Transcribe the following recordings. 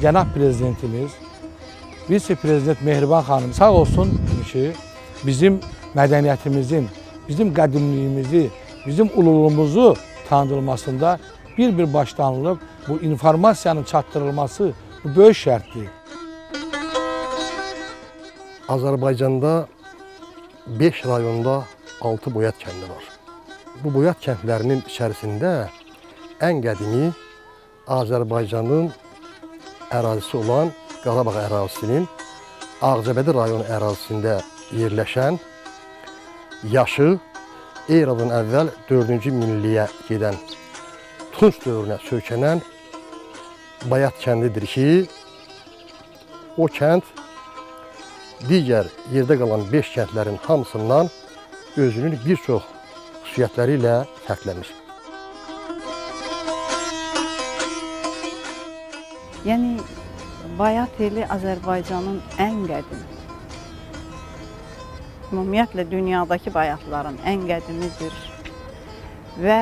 cənab prezidentimiz, vitse-prezident Mehriban xanım sağ olsun ki, bizim mədəniyyətimizin, bizim qədimliyimizi, bizim ululuğumuzu tanıdılmasında bir-bir başlanılıb bu informasiyanın çatdırılması bu böyük şərtdir. Azərbaycanda 5 rayonda 6 boyat kəndi var. Bu boyat kəndlərinin içərisində ən qədimi Azərbaycanın ərazisi olan Qarabağ ərazisinin Ağcabədi rayonu ərazisində yerləşən yaşı eradan əvvəl 4-cü minilliyə gedən Tunç dövrünə söykənən Bayat kəndidir ki, o kənd digər yerdə qalan 5 kəndlərin hamısından özünün bir çox xüsusiyyətləri ilə fərqlənir. Yəni Bayat eli Azərbaycanın ən qədim. Ümumiyyətlə dünyadakı bayatların ən qədimidir. Və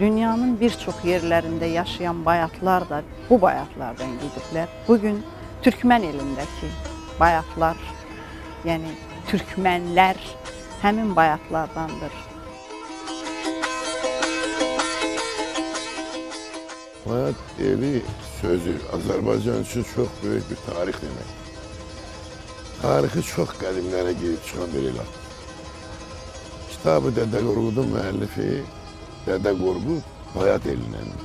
dünyanın bir çox yerlərində yaşayan bayatlar da bu bayatlardan gediblər. Bu gün Türkmən elindəki bayatlar, yəni türkmənlər həmin bayatlardandır. Hayat eli sözü Azerbaycan için çok büyük bir tarih demek. Tarihi çok qədimlərə girib çıxan bir elat. Kitabı Dədə Qorqudun müəllifi Dədə Qorqud Bayat elinəndir.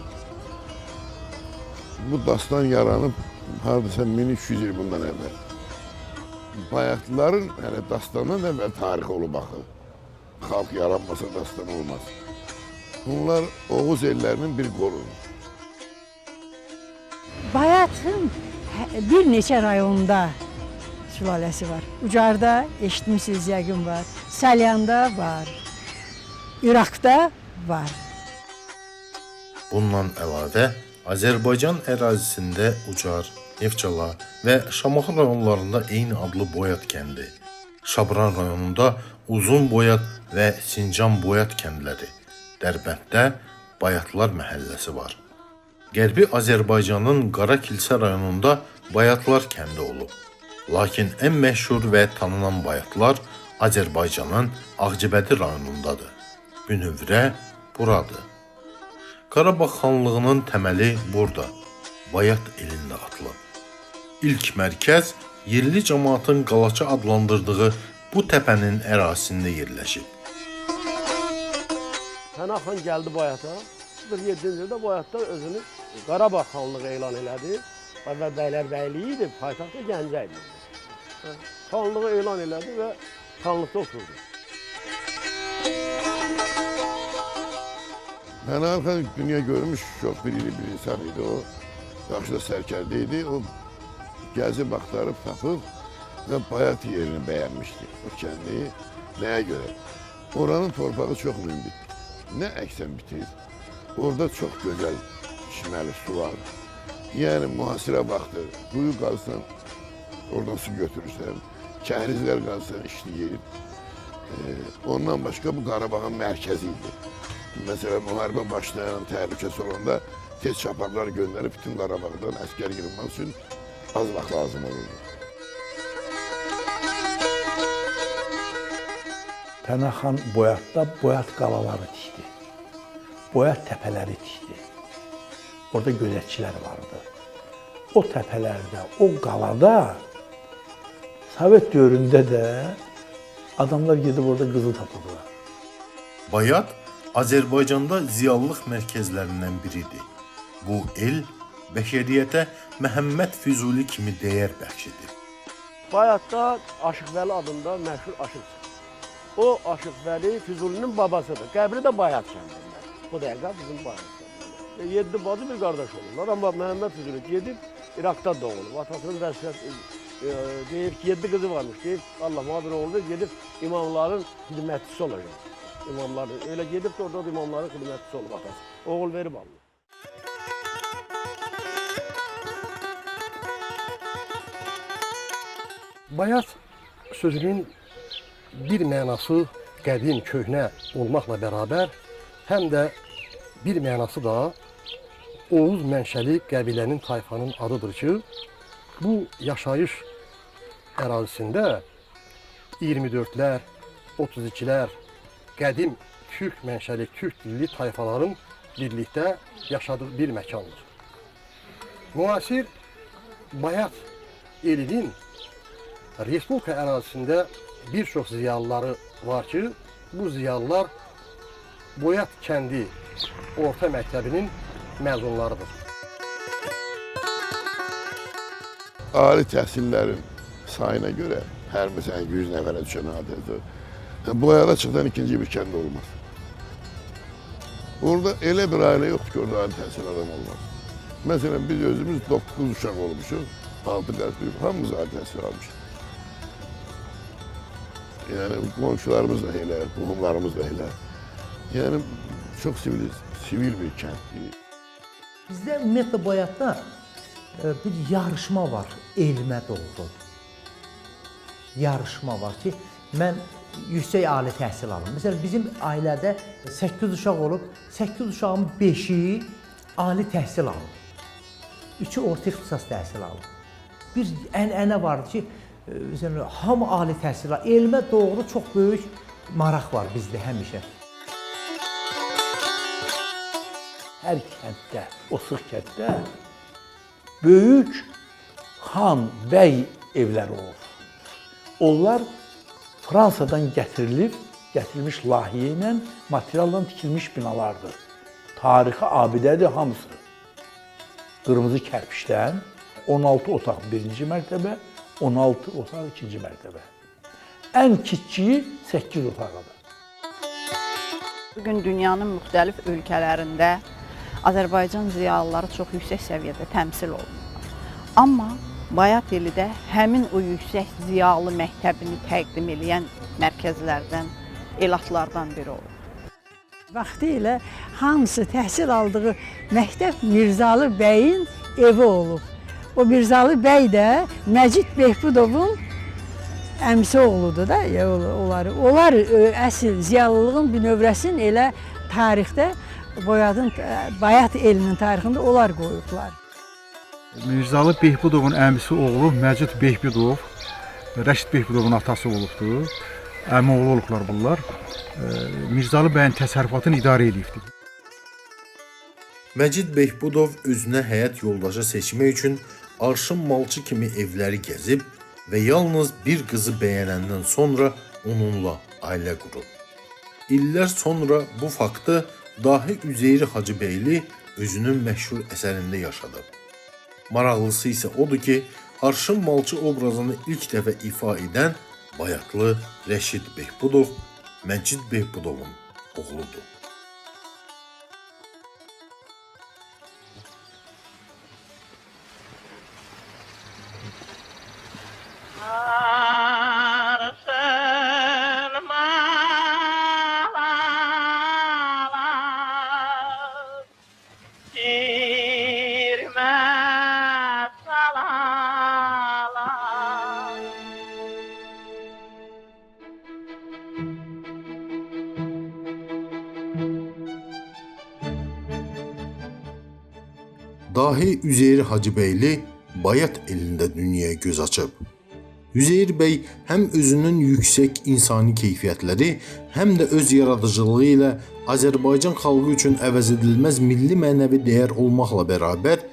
Bu dastan yaranıb hardasa 1300 il bundan əvvəl. Bayatlıların hələ dastandan əvvəl tarixi olub axı. Xalq yaranmasa dastan olmaz. Bunlar Oğuz ellərinin bir qoludur. Bayatın bir neçə rayonda sülaləsi var. Ucarda eşitmisiniz yəqin var. Salyanda var. İraqda var. Bundan əlavə Azərbaycan ərazisində Ucar, Neftçala və Şamaxı rayonlarında eyni adlı Boyat kəndi, Şabran rayonunda Uzun Boyat və Sincan Boyat kəndləri, Dərbənddə Bayatlar məhəlləsi var. Qərbi Azərbaycanın Qara Kilsə rayonunda Bayatlar kəndi olub. Lakin ən məşhur və tanınan Bayatlar Azərbaycanın Ağcabədi rayonundadır. Bünövrə buradır. Qarabağ xanlığının təməli burada, Bayat elində atılıb. İlk mərkəz yerli cəmaatın Qalaça adlandırdığı bu təpənin ərazisində yerləşib. Pənah xan gəldi Bayata. 07-ci ildə Bayatda özünü Qarabağ xanlığı elan elədi. Əvvəl bəylər bəyliyi idi, paytaxtda Gəncə idi. Xanlığı elan elədi və xanlıqda oturdu. Ben Hakan dünya görmüş çok bir iri bir insan idi o. Yaxşı da sərkərdəydi. O gəzib axtarıb tapıb və Bayat yerini bəyənmişdi o kəndi. Nəyə görə? Oranın torpağı çox münbit. Nə əksən bitir. Orada çox gözəl içməli su var. Yəni mühasirə vaxtı quyu qalsan, oradan su götürürsən. Kəhrizlər qalsan işləyir. Ee, ondan başqa bu Qarabağın mərkəzi idi. Mesela müharibə başlayan təhlükəsi olanda tez çaparlar göndərib bütün Qarabağdan əskər yığılmaq üçün az vaxt lazım olurdu. Pənahxan Boyatda Boyat qalaları tikdi. Boyat təpələri tikdi. Orada gözətçilər vardı. O təpələrdə, o qalada Sovet dövründə də adamlar gedib orada qızıl tapırdılar. Bayat Azərbaycanda ziyallıq mərkəzlərindən biridir. Bu el bəşəriyyətə Məhəmməd Füzuli kimi dəyər bəxş edir. Bayatda Aşıq Vəli adında məşhur aşıq. O Aşıq Vəli Füzulinin babasıdır. Qəbri də Bayat kəndində. Bu dəqiqə bizim Bayat. E, yeddi bacı bir qardaş olurlar. Amma Məhəmməd Füzuli gedib İraqda doğulub. Atasının vəsiyyət e, deyir ki, yeddi qızı varmış. Deyir Allah mağdur oldu. Gedib imamların xidmətçisi olacaq. İmamların. Öyle gedib də orada da imamların xidmətçisi olub atası. Oğul verib alır. Bayat sözünün bir mənası qədim, köhnə olmaqla bərabər, həm də bir mənası da Oğuz mənşəli qəbilənin tayfanın adıdır ki, bu yaşayış ərazisində 24-lər, 32-lər qədim türk mənşəli, türk dilli tayfaların birlikdə yaşadığı bir məkandır. Müasir Bayat elinin Respublika ərazisində bir çox ziyalıları var ki, bu ziyalılar Boyat kəndi orta məktəbinin məzunlarıdır. Ali təhsillərin sayına görə hər məsələn 100 nəfərə düşən adətdir. Bu ayara çıxdan ikinci bir kənd olmaz. Orada elə bir ailə yoxdur ki, orada ali təhsil adam olmaz. Məsələn, biz özümüz 9 uşaq olmuşuq, 6 dərs bir, hamımız ali təhsil almışıq. Yəni qonşularımız da elə, qohumlarımız da elə. Yəni çox sivil, sivil bir kənddir. Bizdə ümumiyyətlə bayatda e, bir yarışma var elmə doğru. Yarışma var ki, mən yüksək ali təhsil alım. Məsələn, bizim ailədə 8 uşaq olub, 8 uşağın 5-i ali təhsil alıb. 3-ü orta ixtisas təhsil alıb. Bir ənənə vardı ki, e, məsələn, hamı ali təhsil alır. Elmə doğru çox böyük maraq var bizdə həmişə. Hər kənddə, o sıx kənddə böyük xan, bəy evləri olur. Onlar Fransadan gətirilib, gətirilmiş layihə ilə materialla tikilmiş binalardır. Tarixi abidədir hamısı. Qırmızı kərpişdən 16 otaq birinci mərtəbə, 16 otaq ikinci mərtəbə. Ən kiçiyi 8 otaqlıdır. Bugün dünyanın müxtəlif ölkələrində Azərbaycan ziyalıları çox yüksək səviyyədə təmsil olunurlar. Amma Bayat ili də həmin o yüksək ziyalı məktəbini təqdim edən mərkəzlərdən, elatlardan biri olub. Vaxtı ilə hamısı təhsil aldığı məktəb Mirzalı bəyin evi olub. O Mirzalı bəy də Məcid Behbudovun əmsi oğludur da, onları. Onlar ə, əsl ziyalılığın bir növrəsini elə tarixdə Boyadın Bayat elinin tarixində onlar qoyublar. Mirzalı Behbudovun əmisi oğlu Məcid Behbudov Rəşid Behbudovun atası olubdu. Əmi oğlu olublar bunlar. Eee, Mirzalı bəyin təsərrüfatını idarə edibdi. Məcid Behbudov özünə həyat yoldaşı seçmək üçün arşın malçı kimi evləri gəzib və yalnız bir qızı bəyənəndən sonra onunla ailə qurub. İllər sonra bu faktı dahi Üzeyri Hacıbəyli özünün məşhur əsərində yaşadıb. Maraqlısı isə odur ki, Arşın Malçı obrazını ilk dəfə ifa edən Bayatlı Rəşid Behbudov Məcid Behbudovun oğludur. Dahi Üzeyir Hacıbəyli Bayat elində dünyaya göz açıb. Üzeyir bəy həm özünün yüksək insani keyfiyyətləri, həm də öz yaradıcılığı ilə Azərbaycan xalqı üçün əvəzedilməz milli mənəvi dəyər olmaqla bərabər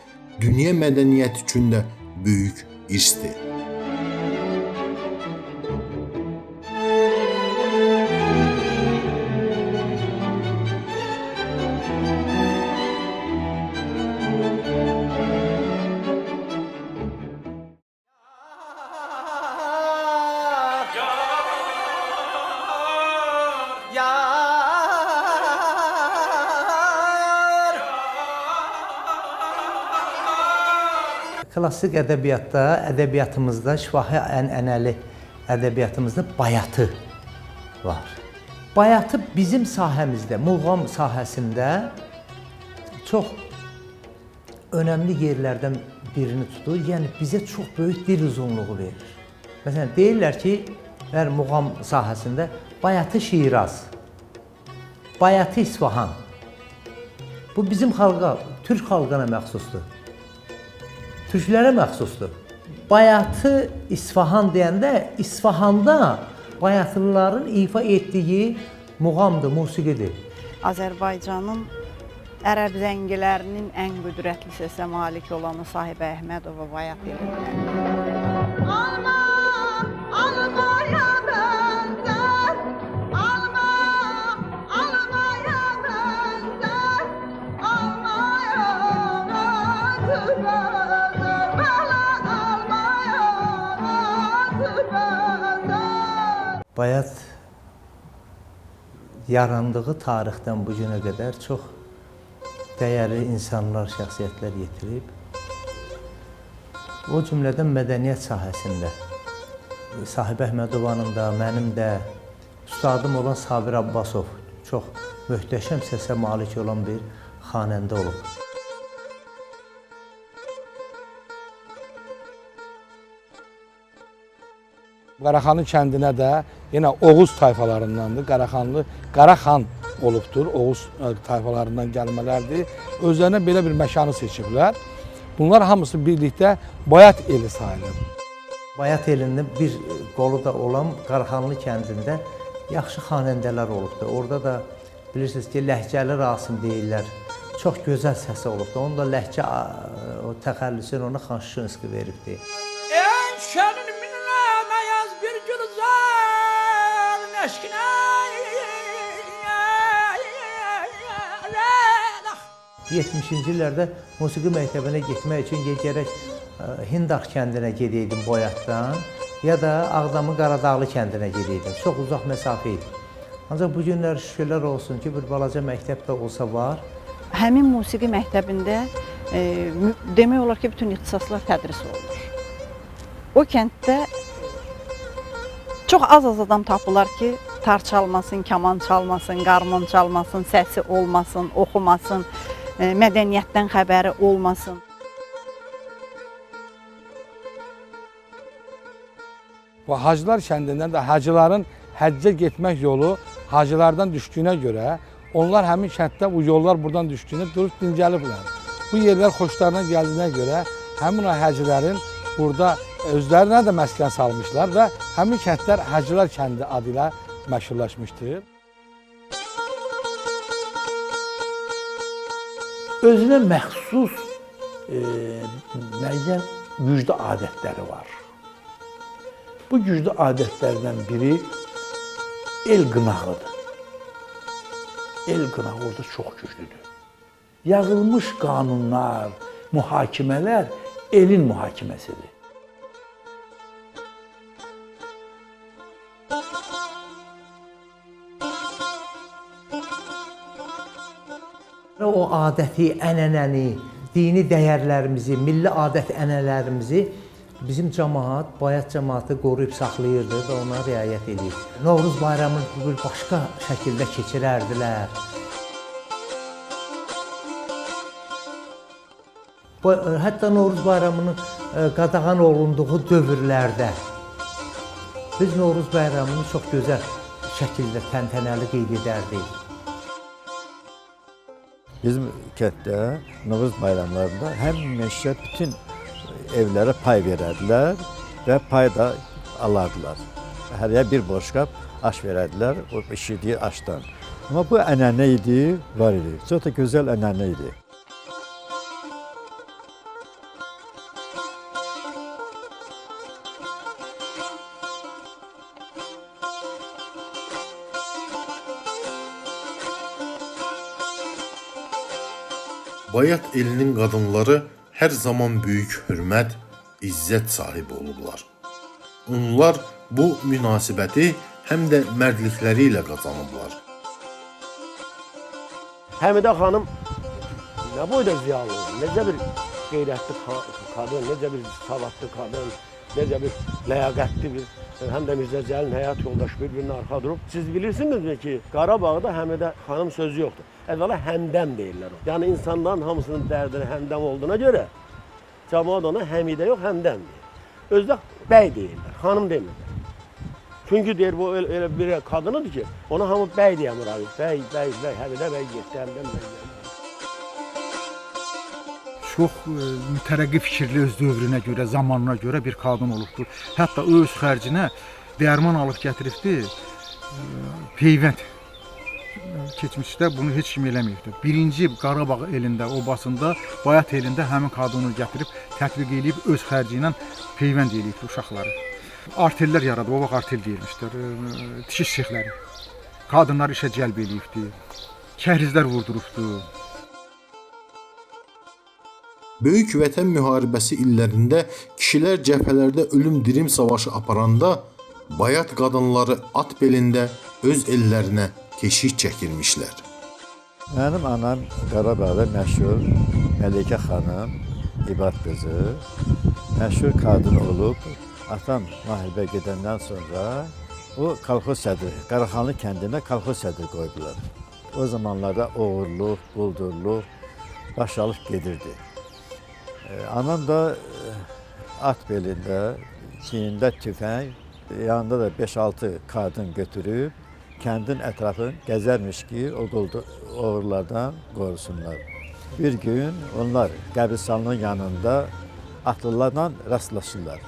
dünya mədəniyyəti üçün də böyük irsdir. Klassik ədəbiyyatda, ədəbiyyatımızda, şifahi ənənəli ədəbiyyatımızda bayatı var. Bayatı bizim sahəmizdə, muğam sahəsində çox önəmli yerlərdən birini tutur. Yəni bizə çox böyük dil uzunluğu verir. Məsələn, deyirlər ki, hər muğam sahəsində bayatı Şiraz, bayatı İsfahan. Bu bizim xalqa, türk xalqına məxsusdur. Türklərə məxsusdur. Bayatı İsfahan deyəndə İsfahanda Bayatlıların ifa etdiyi muğamdır, musiqidir. Azərbaycanın ərəb zəngilərinin ən qüdrətli səsə malik olanı Sahibə Əhmədova Bayat elində. Bayat yarandığı tarixdən bu günə qədər çox dəyərli insanlar, şəxsiyyətlər yetirib. O cümlədən mədəniyyət sahəsində Sahib Əhmədovanın da, mənim də ustadım olan Sabir Abbasov çox möhtəşəm səsə malik olan bir xanəndə olub. Qaraxanlı kəndinə də yenə Oğuz tayfalarındandır. Qaraxanlı Qaraxan olubdur. Oğuz ə, tayfalarından gəlmələrdir. Özlərinə belə bir məkanı seçiblər. Bunlar hamısı birlikdə Bayat eli sayılır. Bayat elində bir qolu da olan Qaraxanlı kəndində yaxşı xanəndələr olubdu. Orada da bilirsiniz ki, Ləhcəli Rasim deyirlər. Çox gözəl səsi olubdu. Onun da ləhcə o təxəllüsünü ona Xanşinski veribdi. En 70-ci illərdə musiqi məktəbinə getmək üçün gərək ə, Hindar kəndinə gedəydim Boyatdan, ya da Ağdamın Qaradağlı kəndinə gedəydim. Çox uzaq məsafə idi. Ancaq bu günlər şükürlər olsun ki, bir balaca məktəb də olsa var. Həmin musiqi məktəbində e, demək olar ki, bütün ixtisaslar tədris olunur. O kənddə çox az-az adam tapılar ki, tar çalmasın, kaman çalmasın, qarmon çalmasın, səsi olmasın, oxumasın, e, mədəniyyətdən xəbəri olmasın. Bu Hacılar kəndindən də hacıların həccə getmək yolu hacılardan düşdüyünə görə onlar həmin kənddə bu yollar buradan düşdüyünə durub dincəliblər. Bu yerlər xoşlarına gəldiyinə görə həmin o həcələrin burada özlərinə də məskən salmışlar və həmin kəndlər Hacılar kəndi adı ilə məşhurlaşmışdır. Özünə məxsus e, müəyyən güclü adətləri var. Bu güclü adətlərdən biri el qınağıdır. El qınağı orada çox güclüdür. Yazılmış qanunlar, mühakimələr elin mühakiməsidir. O adəti, ənənəni, dini dəyərlərimizi, milli adət ənənələrimizi bizim cəmaət, bayat cəmaəti qoruyub saxlayırdı və ona riayət edir. Novruz bayramını bir başqa şəkildə keçirərdilər. Ə, hətta Novruz bayramının ə, qadağan olunduğu dövrlərdə biz Novruz bayramını çox gözəl şəkildə təntənəli qeyd edərdik. Bizim kənddə Novruz bayramlarında həmişə bütün evlərə pay verərdilər və pay da alardılar. Hərəyə bir boşqab aş verərdilər o bişirdiyi aşdan. Amma bu idi, var idi. Çox da gözəl ənənə idi. Bayat elinin qadınları hər zaman böyük hörmət, izzət sahibi olublar. Onlar bu münasibəti həm də mərdlikləri ilə qazanıblar. Həmidə xanım nə boyda ziyalı, necə bir qeyrətli qadın, necə bir savadlı qadın, necə bir ləyaqətli bir həm də Mirzə Cəlilin həyat yoldaşı bir-birinin arxa durub. Siz bilirsinizmi ki, Qarabağda Həmidə xanım sözü yoxdur. Əvvəla həmdəm deyirlər. Yəni insanların hamısının dərdini həmdəm olduğuna görə cəmaət ona Həmidə yox, həmdəm deyir. Özdə bəy deyirlər, xanım demirlər. Çünki deyir bu elə, elə bir qadınıdır ki, ona hamı bəy deyə müraciət. Bəy, bəy, bəy, Həmidə bəy getdi, həmdən bəy. gəldi. Çox e, mütərəqqi fikirli öz dövrünə görə, zamanına görə bir qadın olubdur. Hətta öz xərcinə dərman alıb gətiribdi. e, Peyvənd keçmişdə bunu heç kim eləməyibdi. Birinci Qarabağ elində, obasında, Bayat elində həmin qadını gətirib tətbiq eləyib öz xərci ilə peyvənd eləyibdi uşaqları. Artellər yaradıb, o vaxt artel deyilmişdir. e, Tikiş sexləri. Qadınları işə cəlb eləyibdi. Kəhrizlər vurdurubdu. Böyük Vətən müharibəsi illərində kişilər cəbhələrdə ölüm-dirim savaşı aparanda bayat qadınları at belində öz ellərinə keşik çəkirmişlər. Mənim anam Qarabağda məşhur Məlikə xanım, İbad qızı, məşhur qadın olub. Atam müharibə gedəndən sonra o kolxoz sədri, Qaraxanlı kəndinə kolxoz sədri qoydular. O zamanlarda oğurluq, quldurluq başalıb gedirdi. Ee, Anam da e, at belində, çiyində tüfəng, yanında da 5-6 qadın götürüb kəndin ətrafını gəzərmiş ki, o quldu oğurlardan qorusunlar. Bir gün onlar qəbristanlığın yanında atlılarla rastlaşırlar.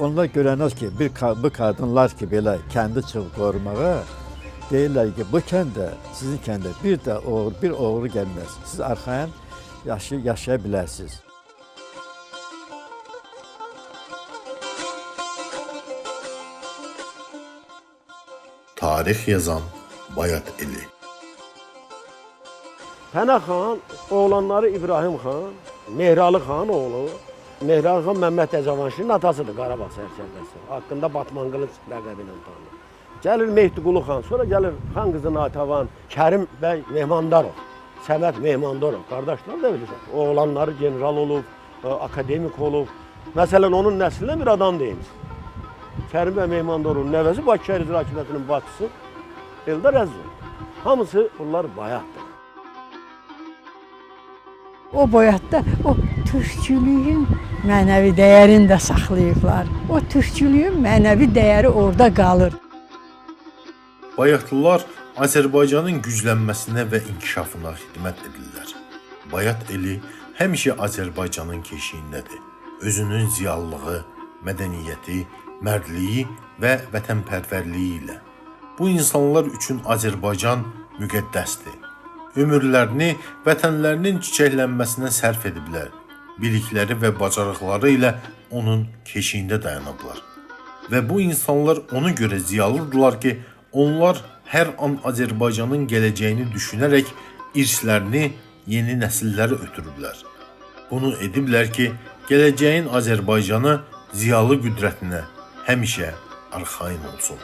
Onlar görənlər ki, bir bu qadınlar ki, belə kəndi çıxıb qorumağa deyirlər ki, bu kəndə, sizin kəndə bir də oğru, bir oğru gəlməz. Siz arxayın yaşı yaşaya bilərsiniz. Tarix yazan Bayat eli. Pənah xan oğlanları İbrahim xan, Mehralı xan oğlu. Mehralı xan Məmməd Təcavanşinin atasıdır Qarabağ sərkərdəsi. Haqqında Batman Qılınc ləqəbi ilə tanınır. Gəlir Mehdiqulu xan, sonra gəlir xan qızı Natəvan, Kərim bəy Mehmandarov, Səməd Mehmandarov. Qardaşlar da bilirsən. Oğlanları general olub, akademik olub. Məsələn onun nəslinə bir adam deyimiz. Kərim bəy Mehmandarovun nəvəsi Bakı şəhər İcra Hakimiyyətinin başçısı Eldar Əzizov. Hamısı bunlar bayatdır. O boyatda o türkçülüyün mənəvi dəyərini də saxlayıblar. O türkçülüyün mənəvi dəyəri orada qalır. Bayatlılar Azərbaycanın güclənməsinə və inkişafına xidmət edirlər. Bayat eli həmişə Azərbaycanın keşiyindədir. Özünün ziyalılığı, mədəniyyəti, mərdliyi və vətənpərvərliyi ilə. Bu insanlar üçün Azərbaycan müqəddəsdir. Ömürlərini vətənlərinin çiçəklənməsinə sərf ediblər. Bilikləri və bacarıqları ilə onun keşiyində dayanıblar. Və bu insanlar ona görə ziyalıdırlar ki, onlar hər an Azərbaycanın gələcəyini düşünərək irslərini yeni nəsillərə ötürüblər. Bunu ediblər ki, gələcəyin Azərbaycanı ziyalı qüdrətinə həmişə arxayın olsun.